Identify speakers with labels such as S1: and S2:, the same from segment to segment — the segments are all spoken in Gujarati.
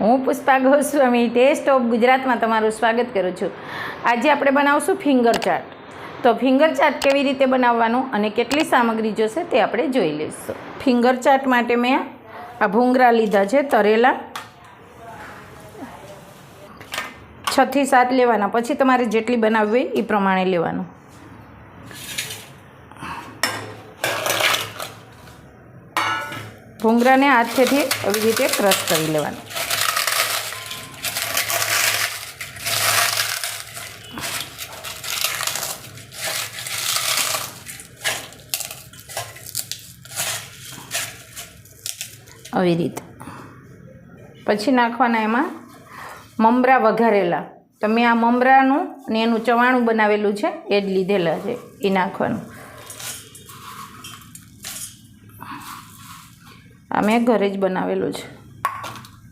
S1: હું પુષ્પા ગોસ્વામી ટેસ્ટ ઓફ ગુજરાતમાં તમારું સ્વાગત કરું છું. આજે આપણે બનાવશું ફિંગર ચાટ. તો ફિંગર ચાટ કેવી રીતે બનાવવાનું અને કેટલી સામગ્રી જોશે તે આપણે જોઈ લઈશું. ફિંગર ચાટ માટે મેં આ ભૂંગરા લીધા છે તરેલા. છથી સાત લેવાના. પછી તમારે જેટલી બનાવવી એ પ્રમાણે લેવાનું. ભૂંગરાને હાથેથી એવી રીતે ક્રશ કરી લેવાનું. આવી રીતે. પછી નાખવાના એમાં મમરા વઘારેલા. તો મેં આ મમરાનું અને એનું ચવાણું બનાવેલું છે, એ જ લીધેલા છે, એ નાખવાનું. આ મેં ઘરે જ બનાવેલું છે.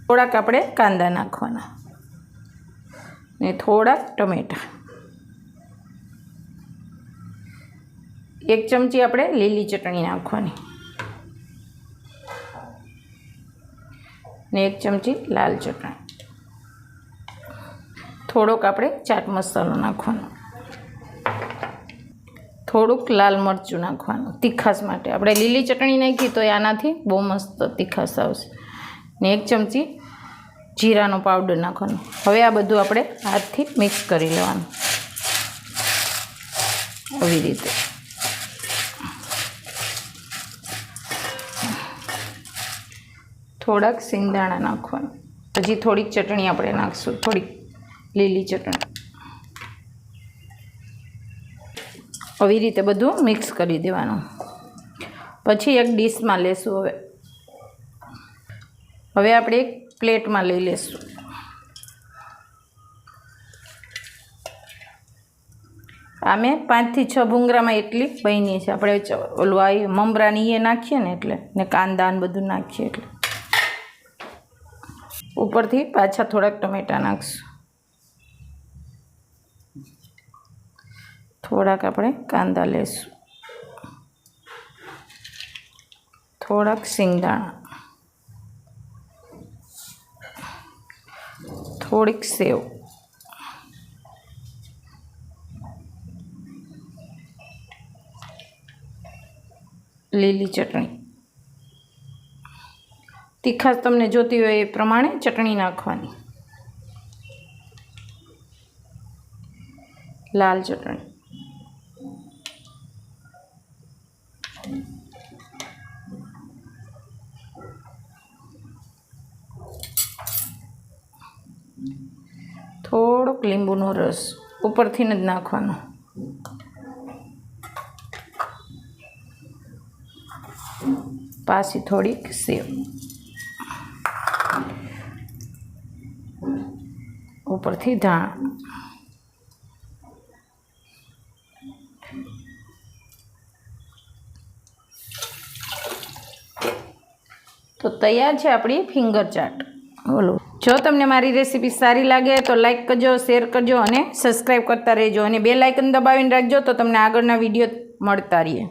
S1: થોડાક આપણે કાંદા નાખવાના. ને થોડાક ટમેટા. એક ચમચી આપણે લીલી ચટણી નાખવાની. ને એક ચમચી લાલ ચટણી. થોડોક આપણે ચાટ મસાલો નાખવાનો. થોડુંક લાલ મરચું નાખવાનું તીખાશ માટે. આપણે લીલી ચટણી નાખી તો આનાથી બહુ મસ્ત તીખાશ આવશે. ને એક ચમચી જીરાનો પાવડર નાખવાનો. હવે આ બધું આપણે હાથથી મિક્સ કરી લેવાનું. આવી રીતે. થોડાક સિંગદાણા નાખવાનું. હજી થોડીક ચટણી આપણે નાખશું. થોડીક લીલી ચટણી. આવી રીતે બધું મિક્સ કરી દેવાનું. પછી એક ડીશમાં લેશું હવે. હવે આપણે એક પ્લેટમાં લઈ લેશું. આ મેં પાંચથી છ ભૂંગરામાં એટલી બની છે. આપણે ઓલું આ મમરાની એ નાખીએ ને એટલે, ને કાંદા ને બધું નાખીએ એટલે. ઉપરથી પાછા થોડાક ટમેટા નાખશું. થોડાક આપણે કાંદા લેશું. થોડાક સિંગદાણા થોડીક સેવ. લીલી ચટણી. તીખાશ તમને જોતી હોય એ પ્રમાણે ચટણી નાખવાની. લાલ ચટણી. થોડોક લીંબુનો રસ ઉપરથી જ નાખવાનો. પાછી થોડીક સેવ. ઉપરથી ધાણ. તો તૈયાર છે આપણી ફિંગર ચાટ. બોલો. જો તમને મારી રેસીપી સારી લાગે તો લાઇક કરજો, શેર કરજો અને સબસ્ક્રાઈબ કરતા રહેજો અને બે લાઇકન દબાવીને રાખજો તો તમને આગળના વીડિયો મળતા રહીએ.